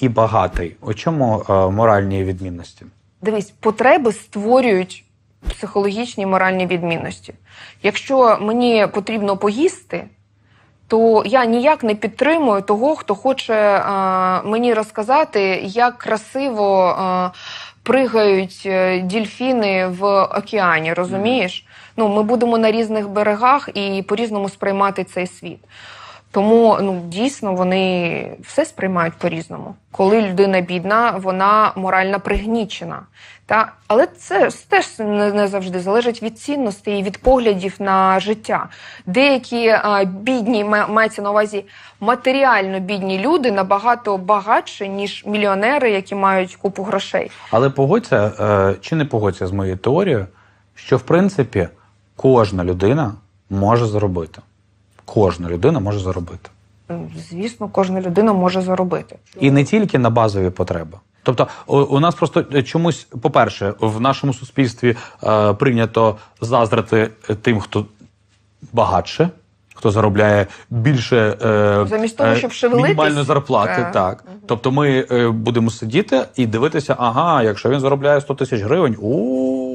і багатий. У чому е, моральні відмінності? Дивись, потреби створюють психологічні моральні відмінності. Якщо мені потрібно поїсти, то я ніяк не підтримую того, хто хоче е, мені розказати, як красиво е, пригають е, дільфіни в океані. Розумієш? Ну, ми будемо на різних берегах і по-різному сприймати цей світ. Тому ну дійсно вони все сприймають по-різному. Коли людина бідна, вона морально пригнічена. Та але це теж не, завжди залежить від цінностей і від поглядів на життя. Деякі а, бідні ма- мається на увазі матеріально бідні люди набагато багатші, ніж мільйонери, які мають купу грошей. Але погодься е, чи не погодься з моєю теорією, що в принципі кожна людина може заробити. Кожна людина може заробити. Звісно, кожна людина може заробити. І не тільки на базові потреби. Тобто, у, нас просто чомусь, по-перше, в нашому суспільстві е, прийнято заздрити тим, хто багатше, хто заробляє більше е, Замість того, щоб шевелитись, мінімальної зарплати. е, Так. Тобто ми е, будемо сидіти і дивитися, ага, якщо він заробляє 100 тисяч гривень, у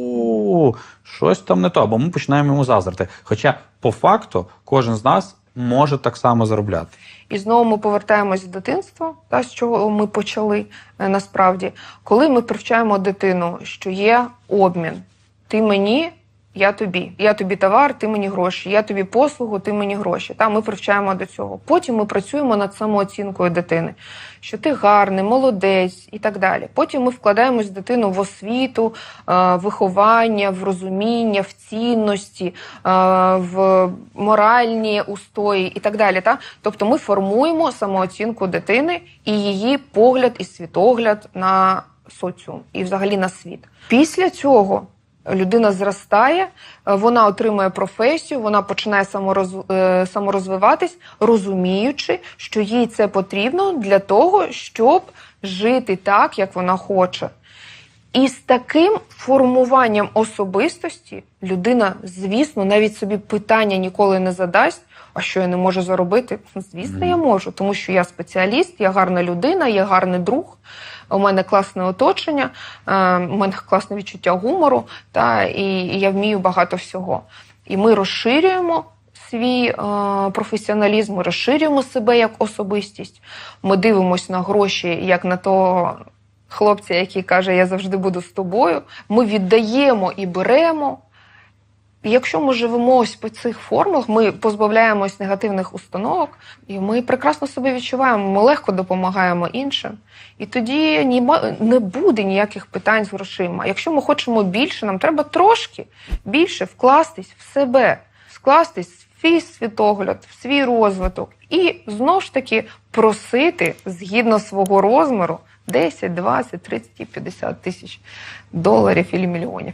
щось там не то, або ми починаємо йому заздрити. Хоча, по факту, кожен з нас може так само заробляти. І знову ми повертаємось до дитинства, та з чого ми почали е, насправді, коли ми привчаємо дитину, що є обмін. Ти мені, я тобі. Я тобі товар, ти мені гроші. Я тобі послугу, ти мені гроші. Та ми привчаємо до цього. Потім ми працюємо над самооцінкою дитини, що ти гарний, молодець і так далі. Потім ми вкладаємось дитину в освіту, е, виховання, в розуміння, в цінності, е, в моральні устої і так далі. Та? Тобто ми формуємо самооцінку дитини і її погляд і світогляд на соціум і взагалі на світ. Після цього людина зростає, е, вона отримує професію, вона починає самороз, е, саморозвиватись, розуміючи, що їй це потрібно для того, щоб жити так, як вона хоче. І з таким формуванням особистості людина, звісно, навіть собі питання ніколи не задасть. А що я не можу заробити? Звісно, я можу, тому що я спеціаліст, я гарна людина, я гарний друг. У мене класне оточення, е, у мене класне відчуття гумору, та і, я вмію багато всього. І ми розширюємо свій е, професіоналізм, ми розширюємо себе як особистість. Ми дивимося на гроші як на того хлопця, який каже, я завжди буду з тобою. Ми віддаємо і беремо. Якщо ми живемо ось по цих формах, ми позбавляємось негативних установок, і ми прекрасно себе відчуваємо, ми легко допомагаємо іншим. І тоді не буде ніяких питань з грошима. Якщо ми хочемо більше, нам треба трошки більше вкластись в себе, вкластись в свій світогляд, в свій розвиток, і знову ж таки просити згідно свого розміру 10, 20, 30 і 50 тисяч доларів і мільйонів.